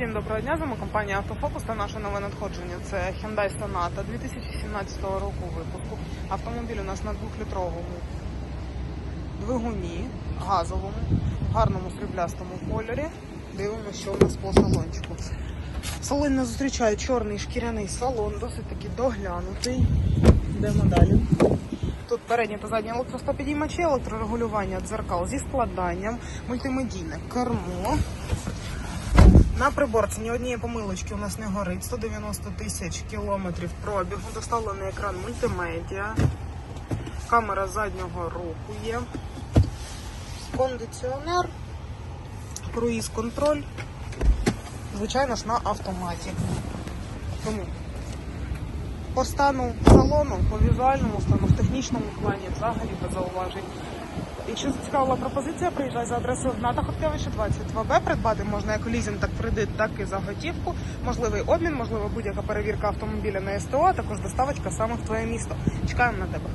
Всім доброго дня, з вами компанія Автофокус та наше нове надходження. Це Hyundai Sonata 2017 року випуску. Автомобіль у нас на 2-літровому двигуні, газовому, гарному сріблястому кольорі. Дивимося, що у нас по салончику. Салон нас зустрічає чорний шкіряний салон, досить таки доглянутий. Йдемо далі. Тут передні та задні електростопідіймачі, електрорегулювання дзеркал зі складанням, мультимедійне кермо. На приборці ні однієї помилочки у нас не горить. 190 тисяч кілометрів пробігу. Доставлений екран мультимедіа. Камера заднього руху є. Кондиціонер, круїз-контроль. Звичайно ж на автоматі. Тому по стану салону, по візуальному стану, в технічному плані взагалі без зауважень. Якщо зацікавила пропозиція, приїжджай за адресою Гната Хоткевича 22Б. Придбати можна як лізинг, так кредит, так і за готівку. Можливий обмін, можливо, будь-яка перевірка автомобіля на СТО, а також доставочка саме в твоє місто. Чекаємо на тебе.